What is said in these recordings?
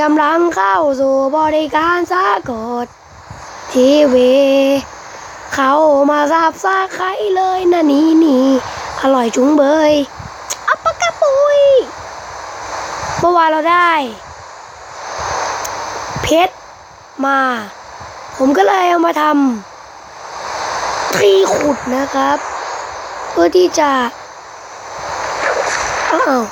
กำลังเข้าสู่บริการสากด ทีวี เขามาซับซาใครเลยนะนี่นี่อร่อยจุงเบยอัปปะกะปุยเมื่อวานเราได้ เพชรมา ผมก็เลยเอามาทำทีขุดนะครับ เพื่อที่จะอ้าว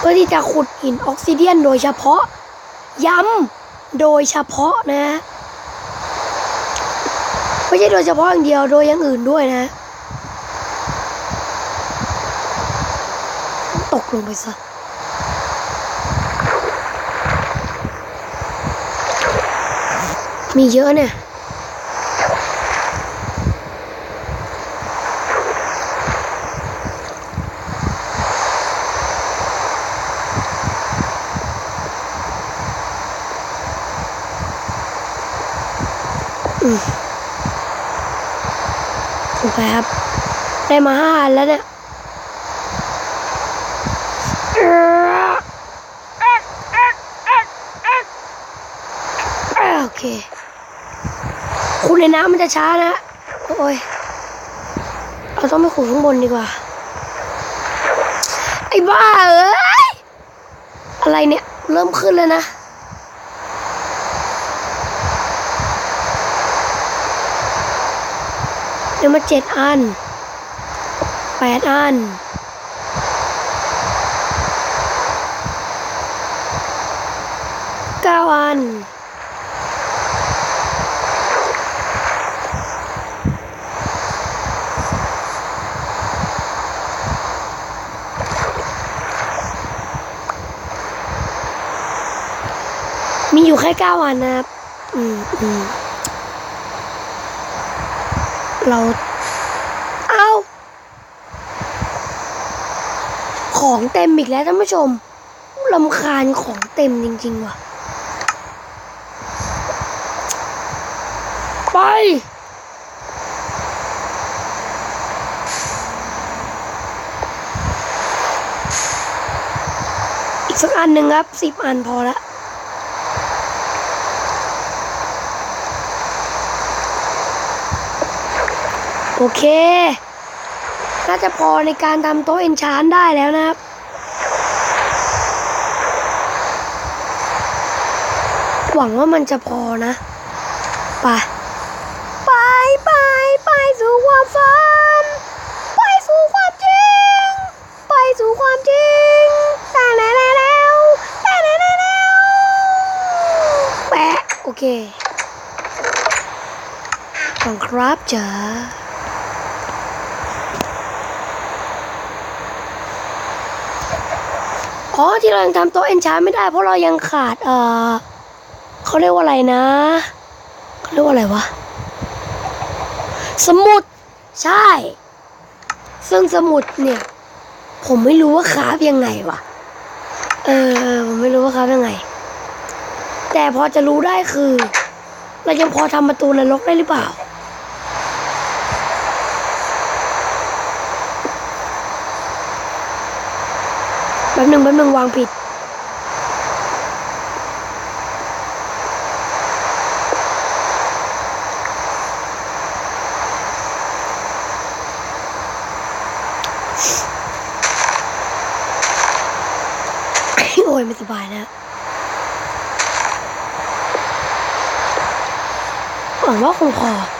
เพื่อที่จะขุดหินออกซิเดียนโดยเฉพาะ ย้ำโดยเฉพาะนะไม่ใช่โดยเฉพาะอย่างเดียวโดยอย่างอื่นด้วยนะ ตกลงไปซะมีเยอะเนี่ย ครับ ได้มาห้าอันแล้วเนี่ยโอเค คุณในน้ำมันจะช้านะ โอ้ย เราต้องไปขุดข้างบนดีกว่า ไอ้บ้าเอ้ย อะไรเนี่ย เริ่มขึ้นแล้วนะ เดี๋ยวมาเจ็ดอันแปดอันเก้าอันมีอยู่แค่เก้าอันนะครับ อืมอืม เรา เอาของเต็มอีกแล้วท่านผู้ชมลำคาญของเต็มจริง ๆ ว่ะ ไป อีกสักอันหนึ่งครับสิบอันพอละ โอเค น่าจะพอในการทำโต๊ะเอนชานได้แล้วนะครับหวังว่ามันจะพอนะ ไป ไปไปไปสู่ความฝัน ไปสู่ความจริง ไปสู่ความจริงแต่แล้วแล้วแต่แล้วแล้วแปะโอเคขอบครับจ๋า อ๋อที่เรายังทำโต๊ะเอนชาไม่ได้เพราะเรายังขาด เออเขาเรียกว่าอะไรนะเขาเรียกว่าอะไรวะ สมุด ใช่ ซึ่งสมุดเนี่ย ผมไม่รู้ว่าคราฟยังไงวะเออเออผมไม่รู้ว่าคราฟยังไง แต่พอจะรู้ได้คือ เรายังพอทำประตูนรกได้หรือเปล่า ป๊บหนึ่งแป๊บหนึ่งวางผิด โอ้ยไม่สบายนะหวังว่าคงพอ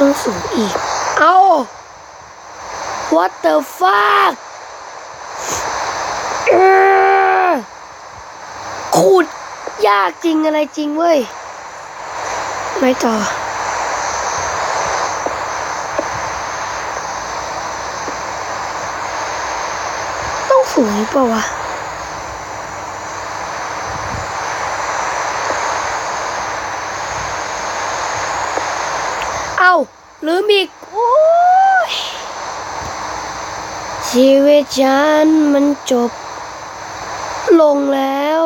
ต้องสูงอีก เอา what the fuck ขุดยากจริงอะไรจริงเว้ย ไม่ต่อ ต้องสูงเปล่าวะ ลืมอีกโอ้ยชีวิตฉันมันจบ ลงแล้ว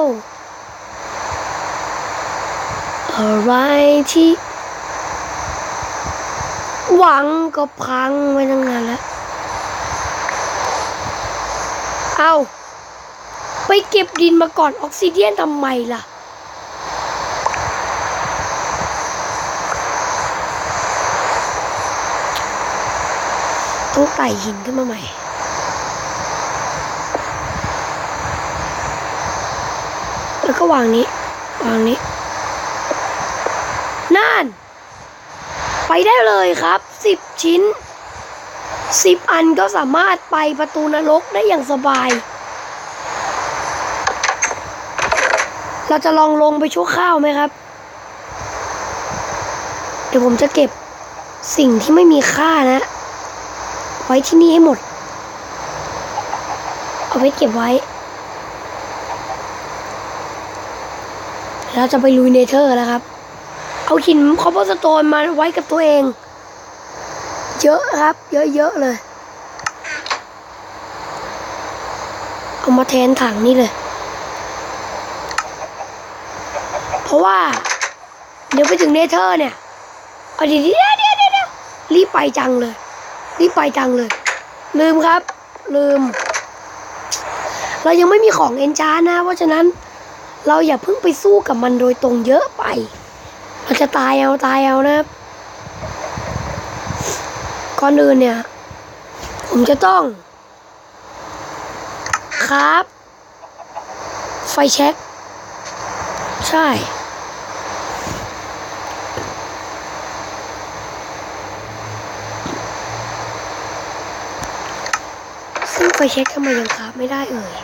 อะไรที่ หวังก็พังไปตั้งนานแล้ว เอา ไปเก็บดินมาก่อนออกซิเดียนทำไมล่ะ ต้องไต่หินขึ้นมาใหม่ แล้วก็วางนี้ วางนี้ นั่น ไปได้เลยครับ สิบชิ้น สิบอันก็สามารถไปประตูนรกได้อย่างสบาย เราจะลองลงไปชั่วข้าวไหมครับ เดี๋ยวผมจะเก็บสิ่งที่ไม่มีค่านะ ไว้ที่นี่ให้หมด เอาไปเก็บไว้ เราจะไปลุยเนเธอร์แล้วครับ เอาหินคอปเปอร์สโตนมาไว้กับตัวเอง เยอะครับ เยอะๆเลย เอามาแทนถังนี่เลย เพราะว่า เดี๋ยวไปถึงเนเธอร์เนี่ยเอาดี๋ยเรียวเดี๋ยวเดี๋ยวเดี๋ยวรีบไปจังเลย รีบไปจังเลย ลืมครับ ลืม เรายังไม่มีของเอนจานะ เพราะฉะนั้น เราอย่าเพิ่งไปสู้กับมันโดยตรงเยอะไปเราจะตายเอาตายเอานะครับก่อนอื่นเนี่ย ผมจะต้อง ครับ ไฟแช็กใช่ ซึ่งไฟเช็คทำไมยังคราไม่ได้เอ่ย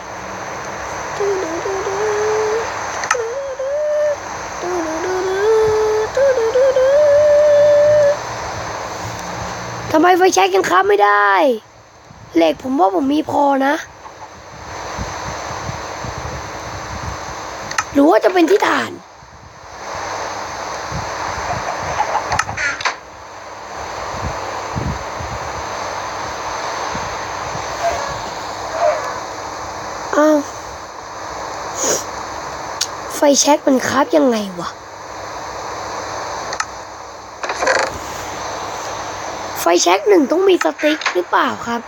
ทำไมไฟแช็กยังคราไม่ได้ เหล็กผมว่าผมมีพอนะ หรือว่าจะเป็นที่ฐาน อ้าว ไฟ แช็กมันคราฟยังไงวะ ไฟแช็กหนึ่งต้องมีสติ๊กหรือเปล่าครับ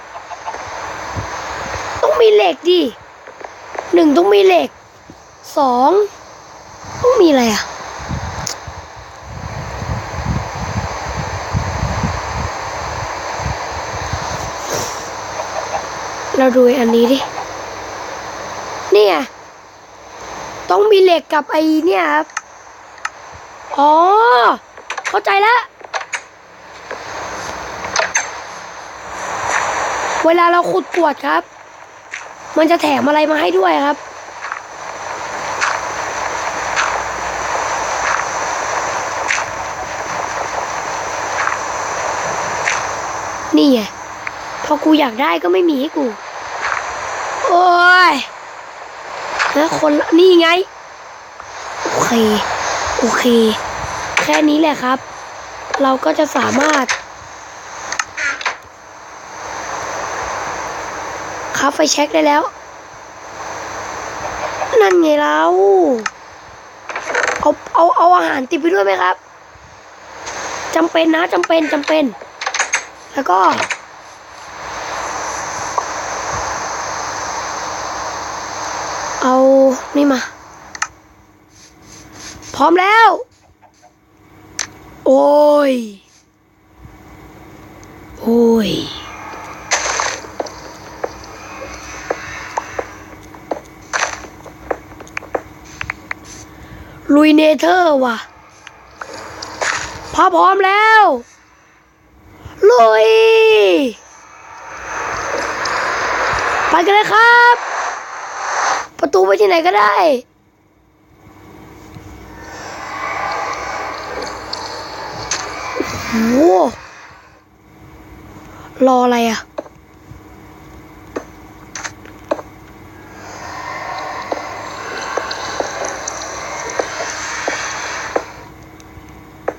ต้องมีเหล็กดิหนึ่งต้องมีเหล็กสองต้องมีอะไรอะเราดูอันนี้ดิเนี่ย ต้องมีเหล็กกับไอ้เนี่ยครับ อ๋อ เข้าใจแล้ว เวลาเราขุดกวดครับ มันจะแถมอะไรมาให้ด้วยครับ นี่ไงพอกูอยากได้ก็ไม่มีให้กู โอ้ย นะคนนี่ไง โอเค โอเค แค่นี้แหละครับ เราก็จะสามารถ ครับไฟเช็คได้แล้ว นั่นไงเราเอาเอาเอาอาหารติดไปด้วยไหมครับจำเป็นนะจำเป็นจำเป็น แล้วก็ เอานี่มา พร้อมแล้ว โอ้ย โอ้ย ลุยเนเธอร์ว่ะพอพร้อมแล้ว ลุย ไปกันเลยครับ ประตูไปที่ไหนก็ได้โอ้โหรออะไรอะ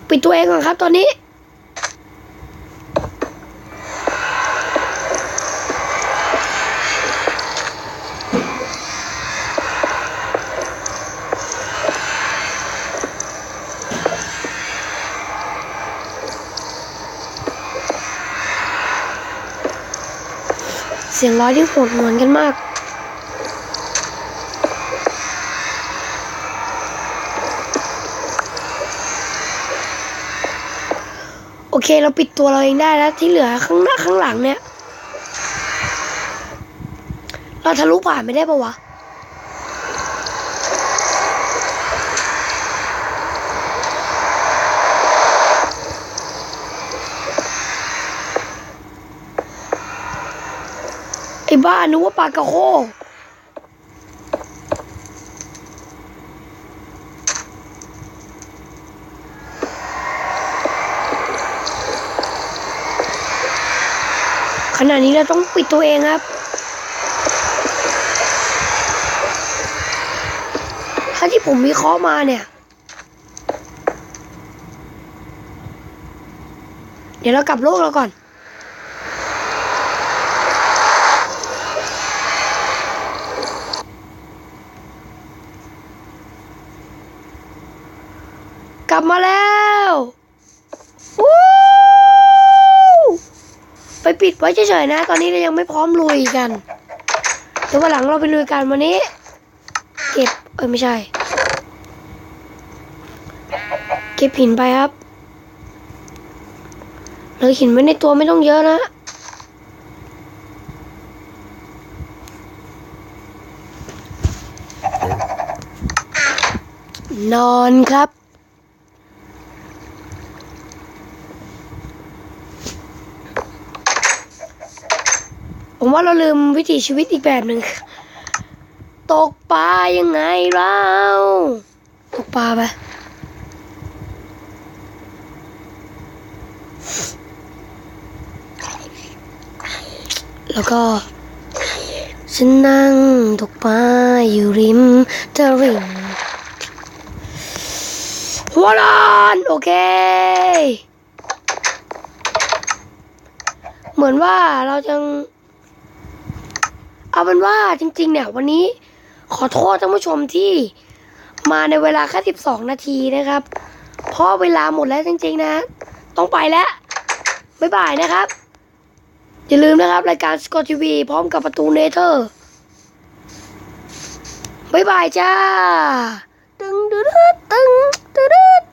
ปิดตัวเองก่อนครับตอนนี้ สียงร้อยที่โหดหวนกันมาก โอเคเราปิดตัวเราเองได้แล้วที่เหลือข้างหน้าข้างหลังเนี่ย เราทะลุผ่านไม่ได้ปะวะ อ้บ้านึกว่าปลากระโคขณะนี้เราต้องปิดตัวเองครับ ถ้าที่ผมวิเคราะห์มาเนี่ย เดี๋ยวเรากลับโลกเราก่อน มาแล้ววู้ไปปิดไว้เฉยๆนะ ตอนนี้เรายังไม่พร้อมลุยกันเดี๋ยววันหลังเราไปลุยกันวันนี้ เก็บ เอ้ยไม่ใช่ เก็บหินไปครับเหลือหินไว้ในตัวไม่ต้องเยอะนะนอนครับ ผมว่าเราลืมวิถีชีวิตอีกแบบหนึ่งตกปลายังไงเราตกปลาไปแล้วก็ฉันนั่งตกปลาอยู่ริมตลิ่งหัวร้อนโอเค เหมือนว่าเราจะ เอาเป็นว่าจริง ๆ เนี่ย วันนี้ขอโทษท่านผู้ชมที่มาในเวลาแค่12นาทีนะครับเพราะเวลาหมดแล้วจริง ๆ นะ ต้องไปแล้วบ๊ายบายนะครับ อย่าลืมนะครับ รายการสกอตทีวีพร้อมกับประตูเนเธอร์บ๊ายบายจ้า ตึงดึ๊ดตึงดึด